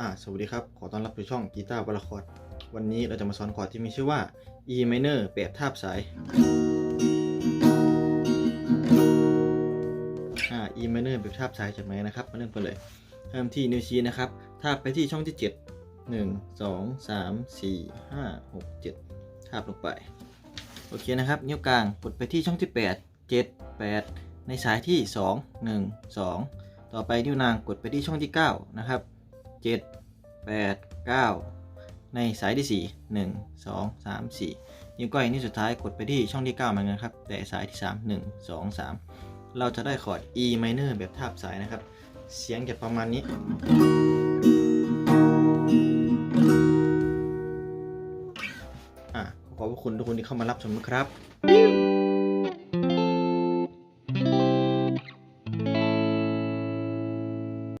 อ่าสวัสดีครับ ขอต้อนรับสู่ช่องกีตาร์วลคอร์ดวันนี้เราจะมาสอนคอร์ดที่มีชื่อว่า E minor แปดทาบสายอ่า E minor แบบทาบสายจากไหนนะครับ มาเริ่มกันเลย เริ่มที่นิ้วชี้นะครับ ทาบไปที่ช่องที่ 7 1 2 3 4 5 6 7 ทาบลงไป โอเคนะครับ นิ้วกลางกดไปที่ช่องที่ 8 7 8 ในสายที่ 2 1 2 ต่อไปนิ้วนางกดไปที่ช่องที่ 9 นะครับ 7 8 9 ในสายที่ 4 1 2 3 4 นิ้วก้อยนิ้วสุดท้ายกดไปที่ช่องที่ 9 เหมือนกันครับ แต่สายที่ 3 1 2 3 เราจะได้คอร์ด E minor แบบทาบสายนะครับ เสียงจะประมาณนี้ อะขอบคุณทุกคนที่เข้ามารับชมนะครับ